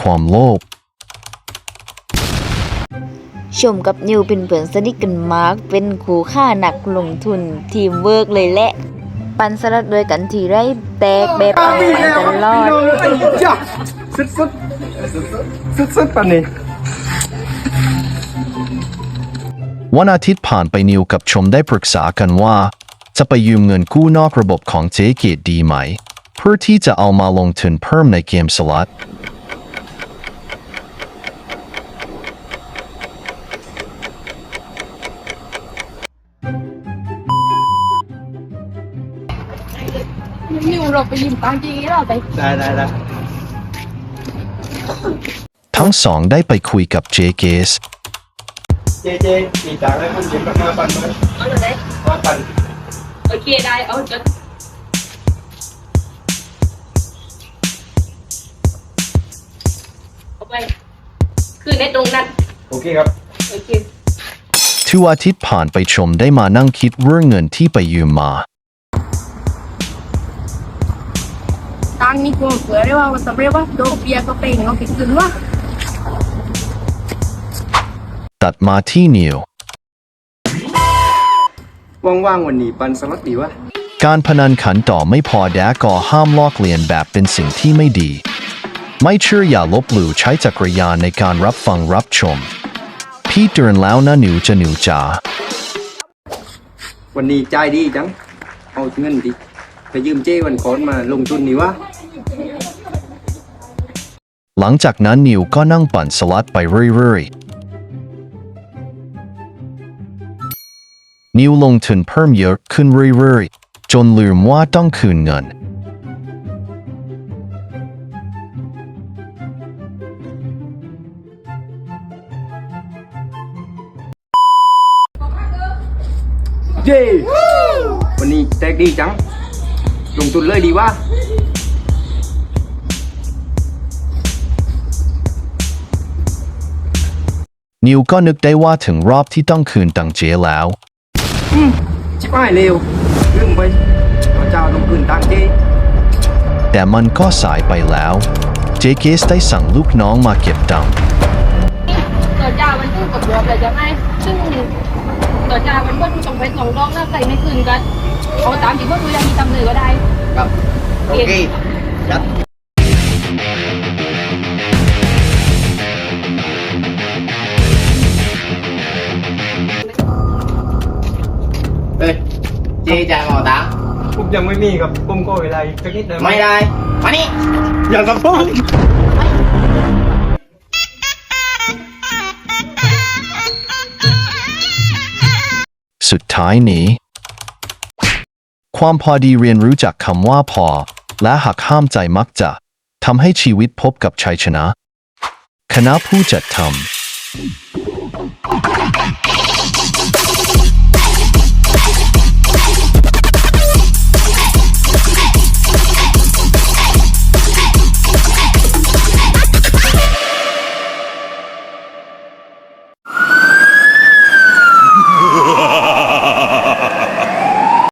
ความโลภชมกับนิวเป็นเพื่อนสนิทกันมากเป็นคู่ค่าหนักลงทุนทีมเวิร์กเลยแหละ ปันสลัดด้วยกันทีไรแตกแบบปังปันตลอดจ้ะสุดสุดสุดสุดปันนี่วันอาทิตย์ผ่านไปนิวกับชมได้ปรึกษากันว่า จะไปยืมเงินกู้นอกระบบของเจ๊เกตดีไหม เพื่อที่จะเอามาลงทุนเพิ่มในเกมสล็อ นิวเราไปยืมตังค์จริงๆเราไป ได้ได้ได้ทั้งสองได้ไปคุยกับเจเกส เจเจกี่จากแล้วคุณยืมมาปันไหมเอาเลยมาปันโอเคได้เอาจดเอาไปคือในตรงนั้นโอเคครับ โอเค ทุกอาทิตย์ผ่านไปชมได้มานั่งคิดเรื่องเงินที่ไปยืมมา ก็เป็นเอาผิดคืนว่าตัดมาที่นิว ว่างๆวันนี้ปันสล็อตดีวะ การพนันขันต่อไม่พอแดกก็ห้ามลอกเลียนแบบเป็นสิ่งที่ไม่ดี ไม่เชื่ออย่าลบหลู่ใช้จักรยานในการรับฟังรับชม พี่เตือนแล้วนะหนูจะหนูจ๋าวันนี้ใจดีจัง เอาเงินดิ ไปยืมเจวันก่อนมาลงทุนนี่วะ หลังจากนั้นนิวก็นั่งปั่นสล็อตไปเรื่อยๆนิวลงทุนเพิ่มเยอะขึ้นเรื่อยๆจนลืมว่าต้องคืนเงินเจวันนี้แตกดีจัง ลงทุนเลยดีวะ นิวก็นึกได้ว่าถึงรอบที่ต้องคืนตังค์เจแล้วชิบหายเร็วลืมไปพระเจ้าต้องคืนตังค์เจแต่มันก็สายไปแล้ว เจเกสได้สั่งลูกน้องมาเก็บตังค์ต่อจ่ามันต้องกดรวมเลยจะไหมซึ่งต่อจ่ามันก็ต้องไปสองรอบถ้าใส่ไม่คืนกันเอาตามที่เพื่อนรู้ยังมีตำหนิก็ได้ ครับ โอเคยัด จ๊จ่ายหมอตังค์ผมยังไม่มีครับผมก็เวลาอีกสักนิดได้ไหมไม่ได้มานี่อย่างกับผมสุดท้ายนี้ ความพอดีเรียนรู้จากคำว่าพอ และหักห้ามใจมักจะทำให้ชีวิตพบกับชัยชนะ คณะผู้จัดทำ